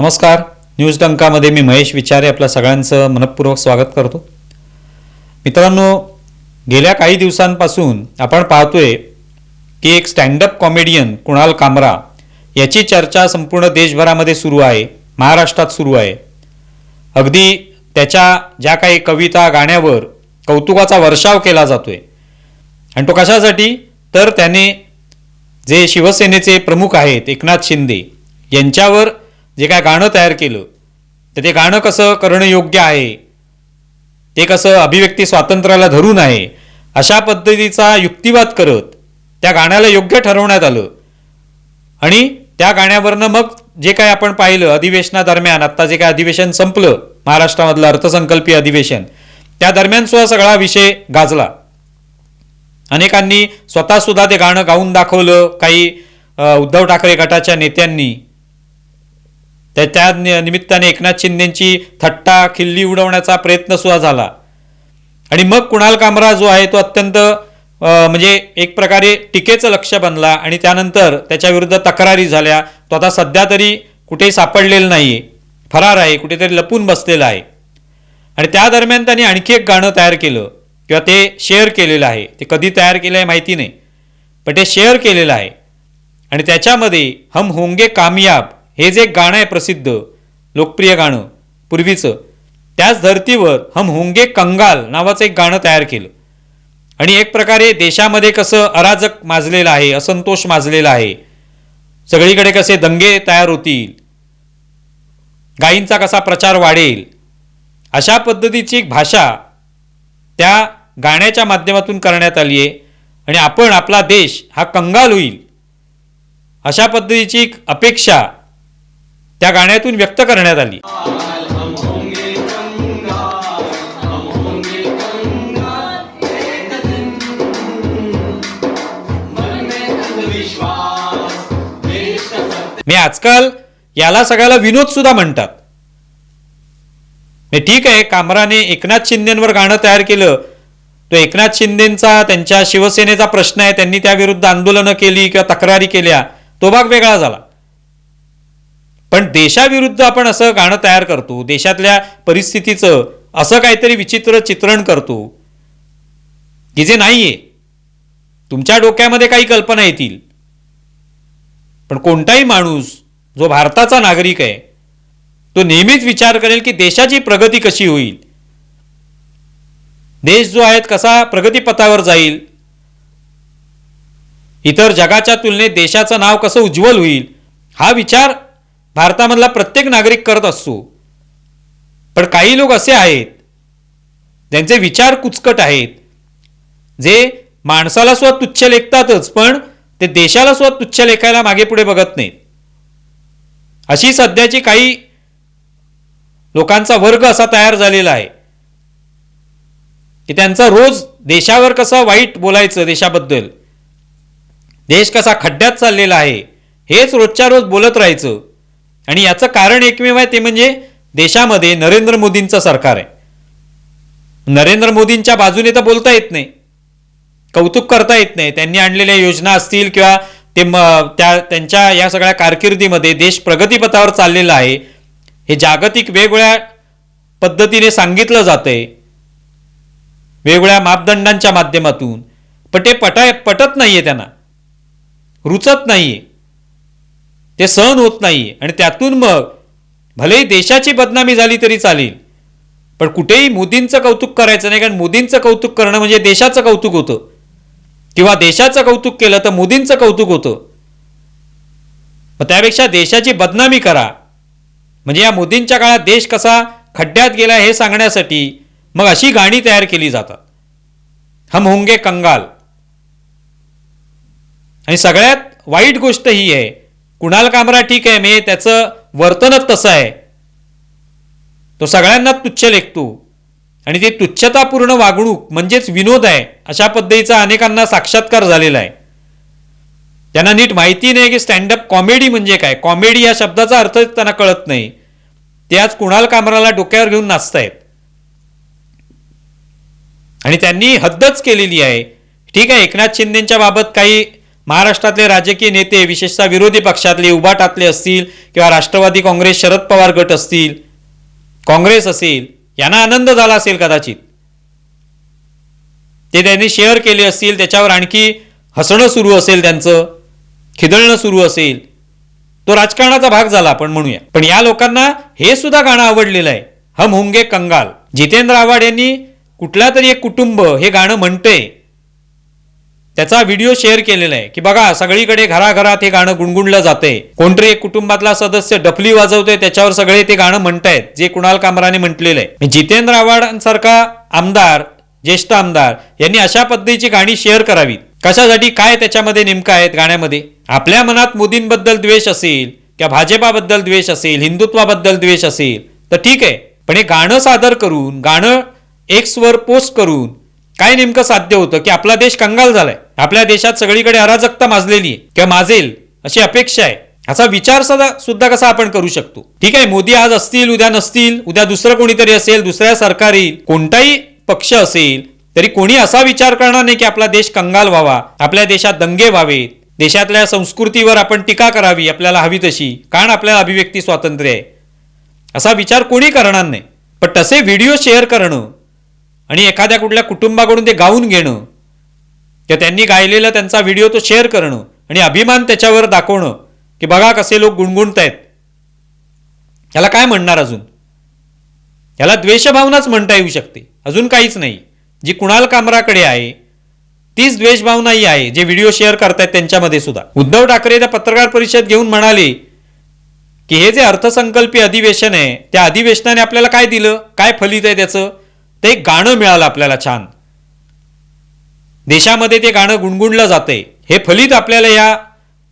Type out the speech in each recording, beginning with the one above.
नमस्कार. न्यूज डंकामध्ये मी महेश विचारे आपल्या सगळ्यांचं मनपूर्वक स्वागत करतो. मित्रांनो गेल्या काही दिवसांपासून आपण पाहतोय की एक स्टँडअप कॉमेडियन कुणाल कामरा याची चर्चा संपूर्ण देशभरामध्ये सुरू आहे महाराष्ट्रात सुरू आहे. अगदी त्याच्या ज्या काही कविता गाण्यावर कौतुकाचा वर्षाव केला जातोय. आणि तो कशासाठी? तर त्याने जे शिवसेनेचे प्रमुख आहेत एकनाथ शिंदे यांच्यावर जे काय गाणं तयार केलं तर ते गाणं कसं करणं योग्य आहे? ते कसं अभिव्यक्ती स्वातंत्र्याला धरून आहे? अशा पद्धतीचा युक्तिवाद करत त्या गाण्याला योग्य ठरवण्यात आलं. आणि त्या गाण्यावरनं मग जे काय आपण पाहिलं अधिवेशनादरम्यान आत्ता जे काय अधिवेशन संपलं महाराष्ट्रामधलं अर्थसंकल्पीय अधिवेशन त्या दरम्यान सुद्धा सगळा विषय गाजला. अनेकांनी स्वतःसुद्धा ते गाणं गाऊन दाखवलं काही उद्धव ठाकरे गटाच्या नेत्यांनी त्या त्या नि- निमित्ताने एकनाथ शिंदेची थट्टा खिल्ली उडवण्याचा प्रयत्न सुद्धा झाला. आणि मग कुणाल कामरा जो आहे तो अत्यंत म्हणजे एक प्रकारे टीकेचं लक्ष बनला आणि त्यानंतर त्याच्याविरुद्ध तक्रारी झाल्या. तो आता सध्या तरी कुठे सापडलेला नाही फरार आहे कुठेतरी लपून बसलेला आहे. आणि त्या दरम्यान त्यांनी आणखी एक गाणं तयार केलं. किंवा ते शेअर केलेलं आहे. ते कधी तयार केलं आहे माहिती नाही. पण ते शेअर केलेलं आहे. आणि त्याच्यामध्ये हम होंगे कामयाब हे जे गाणं आहे प्रसिद्ध लोकप्रिय गाणं पूर्वीचं त्याच धर्तीवर हम होंगे कंगाल नावाचं एक गाणं तयार केलं. आणि एक प्रकारे देशामध्ये कसं अराजक माजलेलं आहे असंतोष माजलेला आहे. सगळीकडे कसे दंगे तयार होतील गायींचा कसा प्रचार वाढेल अशा पद्धतीची एक भाषा त्या गाण्याच्या माध्यमातून करण्यात आली आहे. आणि आपण आपला देश हा कंगाल होईल अशा पद्धतीची एक अपेक्षा त्या गाण्यातून व्यक्त करण्यात आली. मी आजकाल याला सगळ्याला विनोद सुद्धा म्हणतात. हे ठीक आहे कामराने एकनाथ शिंदेवर गाणं तयार केलं. तो एकनाथ शिंदेचा त्यांच्या शिवसेनेचा प्रश्न आहे त्यांनी त्याविरुद्ध आंदोलनं केली किंवा तक्रारी केल्या. तो भाग वेगळा झाला. पण देशाविरुद्ध आपण असं गाणं तयार करतो देशातल्या परिस्थितीचं असं काहीतरी विचित्र चित्रण करतो की जे नाही आहे तुमच्या डोक्यामध्ये काही कल्पना येतील. पण कोणताही माणूस जो भारताचा नागरिक आहे तो नेहमीच विचार करेल की देशाची प्रगती कशी होईल. देश जो आहे कसा प्रगतीपथावर जाईल. इतर जगाच्या तुलनेत देशाचं नाव कसं उज्ज्वल होईल हा विचार भारतामधला प्रत्येक नागरिक करत असतो पण काही लोक असे आहेत ज्यांचे विचार कुचकट आहेत. जे माणसाला सुद्धा तुच्छ लेखतातच पण ते देशाला सुद्धा तुच्छ लेखायला मागे पुढे बघत नाहीत. अशी सध्याची काही लोकांचा वर्ग असा तयार झालेला आहे की त्यांचा रोज देशावर कसं वाईट बोलायचं देशाबद्दल देश कसा खड्ड्यात चाललेला आहे हेच रोजच्या रोज बोलत राहायचं. आणि याचं कारण एकमेव आहे ते म्हणजे देशामध्ये नरेंद्र मोदींचं सरकार आहे. नरेंद्र मोदींच्या बाजूने तर बोलता येत नाही. कौतुक करता येत नाही. त्यांनी आणलेल्या योजना असतील किंवा ते म- त्या त्यांच्या या सगळ्या कारकिर्दीमध्ये देश प्रगतीपथावर चाललेला आहे हे जागतिक वेगवेगळ्या पद्धतीने सांगितलं जातंय. वेगवेगळ्या मापदंडांच्या माध्यमातून. पण ते पटाय पटत नाहीये त्यांना. रुचत नाहीये. ते सहन होत नाही आणि त्यातून मग भलेही देशाची बदनामी झाली तरी चालेल. पण कुठेही मोदींचं कौतुक करायचं नाही कारण मोदींचं कौतुक करणं म्हणजे देशाचं कौतुक होतं. किंवा देशाचं कौतुक केलं तर मोदींचं कौतुक होतं. मग त्यापेक्षा देशाची बदनामी करा. म्हणजे या मोदींच्या काळात देश कसा खड्ड्यात गेला हे सांगण्यासाठी मग अशी गाणी तयार केली जातात. हम होंगे कंगाल. आणि सगळ्यात वाईट गोष्ट ही आहे कुणाल कामरा ठीक आहे मी त्याचं वर्तनच तसं आहे. तो सगळ्यांना तुच्छ लेखतो. आणि ती तुच्छतापूर्ण वागणूक म्हणजेच विनोद आहे अशा पद्धतीचा अनेकांना साक्षात्कार झालेला आहे. त्यांना नीट माहिती नाही की स्टँडअप कॉमेडी म्हणजे काय? कॉमेडी या शब्दाचा अर्थ त्यांना कळत नाही. ते आज कुणाल कामराला डोक्यावर घेऊन नाचतायत. आणि त्यांनी हद्दच केलेली आहे. ठीक आहे एकनाथ शिंदेच्या बाबत काही महाराष्ट्रातले राजकीय नेते विशेषतः विरोधी पक्षातले उबाटातले असतील किंवा राष्ट्रवादी काँग्रेस शरद पवार गट असतील काँग्रेस असेल यांना आनंद झाला असेल कदाचित. ते त्यांनी शेअर केले असतील त्याच्यावर आणखी हसणं सुरू असेल त्यांचं खिदळणं सुरू असेल. तो राजकारणाचा भाग झाला आपण म्हणूया. पण या लोकांना हे सुद्धा गाणं आवडलेलं आहे. हम होंगे कंगाल. जितेंद्र आव्हाड यांनी कुठला तरी एक कुटुंब हे गाणं म्हणतंय. त्याचा व्हिडिओ शेअर केलेला आहे की बघा सगळीकडे घराघरात हे गाणं गुणगुणलं जाते कोणतरी एक कुटुंबातला सदस्य डफली वाजवतोय त्याच्यावर सगळे ते गाणं म्हणतायत जे कुणाल कामराने म्हटलेलं आहे. जितेंद्र आव्हाडांसारखा आमदार ज्येष्ठ आमदार यांनी अशा पद्धतीची गाणी शेअर करावीत. कशासाठी काय त्याच्यामध्ये नेमकं आहेत गाण्यामध्ये? आपल्या मनात मोदींबद्दल द्वेष असेल किंवा भाजपाबद्दल द्वेष असेल हिंदुत्वाबद्दल द्वेष असेल तर ठीक आहे. पण हे गाणं सादर करून गाणं एक्सवर पोस्ट करून काय नेमकं साध्य होतं की आपला देश कंगाल झालाय? आपल्या देशात सगळीकडे अराजकता माजलेली आहे किंवा माजेल अशी अपेक्षा आहे. असा विचार सदा सुद्धा कसा आपण करू शकतो? ठीक आहे मोदी आज असतील उद्या नसतील उद्या दुसरं कोणीतरी असेल दुसऱ्या सरकार येईल कोणताही पक्ष असेल तरी कोणी असा विचार करणार नाही की आपला देश कंगाल व्हावा आपल्या देशात दंगे व्हावेत देशातल्या संस्कृतीवर आपण टीका करावी आपल्याला हवी तशी कारण आपल्याला अभिव्यक्ती स्वातंत्र्य आहे. असा विचार कोणी करणार नाही. पण तसे व्हिडिओ शेअर करणं आणि एखाद्या कुठल्या कुटुंबाकडून ते गाऊन घेणं किंवा त्यांनी गायलेला त्यांचा व्हिडिओ तो शेअर करणं आणि अभिमान त्याच्यावर दाखवणं की बघा कसे लोक गुणगुणत आहेत याला काय म्हणणार अजून? याला द्वेषभावनाच म्हणता येऊ शकते. अजून काहीच नाही. जी कुणाल कामराकडे आहे तीच द्वेषभावनाही आहे जे व्हिडिओ शेअर करतायत त्यांच्यामध्ये सुद्धा. उद्धव ठाकरे त्या पत्रकार परिषद घेऊन म्हणाले की हे जे अर्थसंकल्पीय अधिवेशन आहे त्या अधिवेशनाने आपल्याला काय दिलं? काय फलित आहे त्याचं? ते एक गाणं मिळालं आपल्याला छान. देशामध्ये ते गाणं गुणगुणलं जाते. हे फलित आपल्याला या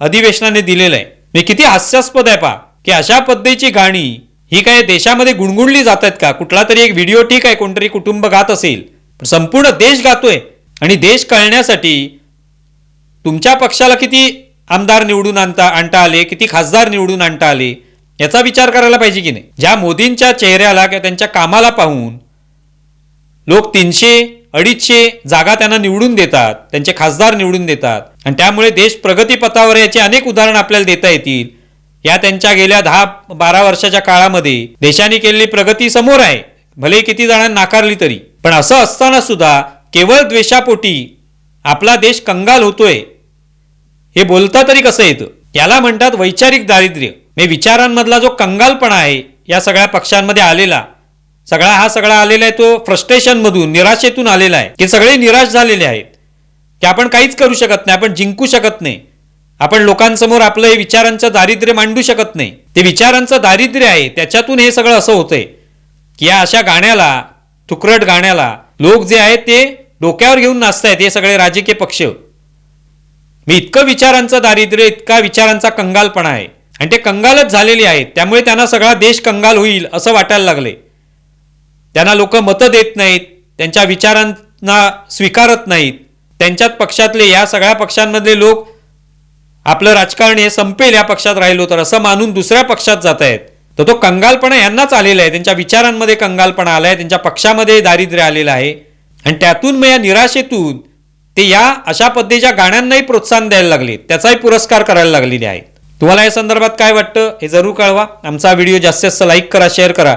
अधिवेशनाने दिलेलं आहे. मी किती हास्यास्पद आहे पा की अशा पद्धतीची गाणी ही काय देशामध्ये गुणगुणली जात आहेत का? कुठला तरी एक व्हिडिओ ठीक आहे कोणतरी कुटुंब गात असेल. पण संपूर्ण देश गातोय आणि देश कळण्यासाठी तुमच्या पक्षाला किती आमदार निवडून आणता आणता आले किती खासदार निवडून आणता आले याचा विचार करायला पाहिजे की नाही? ज्या मोदींच्या चेहऱ्याला किंवा त्यांच्या कामाला पाहून लोक तीनशे अडीचशे जागा त्यांना निवडून देतात त्यांचे खासदार निवडून देतात. आणि त्यामुळे देश प्रगतीपथावर याची अनेक उदाहरणं आपल्याला देता येतील. या त्यांच्या गेल्या दहा बारा वर्षाच्या काळामध्ये देशाने केलेली प्रगती समोर आहे. भले किती जणांना नाकारली तरी. पण असं असताना सुद्धा केवळ द्वेषापोटी आपला देश कंगाल होतोय. हे बोलता तरी कसं येतं? याला म्हणतात वैचारिक दारिद्र्य. म्हणजे विचारांमधला जो कंगालपणा आहे या सगळ्या पक्षांमध्ये आलेला सगळा हा सगळा आलेला आहे तो फ्रस्ट्रेशनमधून निराशेतून आलेला आहे. की सगळे निराश झालेले आहेत. की आपण काहीच करू शकत नाही आपण जिंकू शकत नाही. आपण लोकांसमोर आपलं हे विचारांचं दारिद्र्य मांडू शकत नाही. ते विचारांचं दारिद्र्य आहे त्याच्यातून हे सगळं असं होतंय. की या अशा गाण्याला तुकरट गाण्याला लोक जे आहेत ते डोक्यावर घेऊन नाचतायत हे सगळे राजकीय पक्ष. मी इतकं विचारांचं दारिद्र्य इतका विचारांचा कंगालपणा आहे. आणि ते कंगालच झालेले आहेत त्यामुळे त्यांना सगळा देश कंगाल होईल असं वाटायला लागले त्यांना लोक मतं देत नाहीत त्यांच्या विचारांना स्वीकारत नाहीत. त्यांच्यात पक्षातले या सगळ्या पक्षांमधले लोक आपलं राजकारण हे संपेल या पक्षात राहिलो तर असं मानून दुसऱ्या पक्षात जात आहेत. तर तो कंगालपणा यांनाच आलेला आहे त्यांच्या विचारांमध्ये कंगालपणा आलाय त्यांच्या पक्षामध्ये दारिद्र्य आलेलं आहे. आणि त्यातून मग या निराशेतून ते या अशा पद्धतीच्या गाण्यांनाही प्रोत्साहन द्यायला लागले. त्याचाही पुरस्कार करायला लागलेले आहेत. तुम्हाला या संदर्भात काय वाटतं हे जरूर कळवा. आमचा व्हिडिओ जास्तीत जास्त लाईक करा शेअर करा.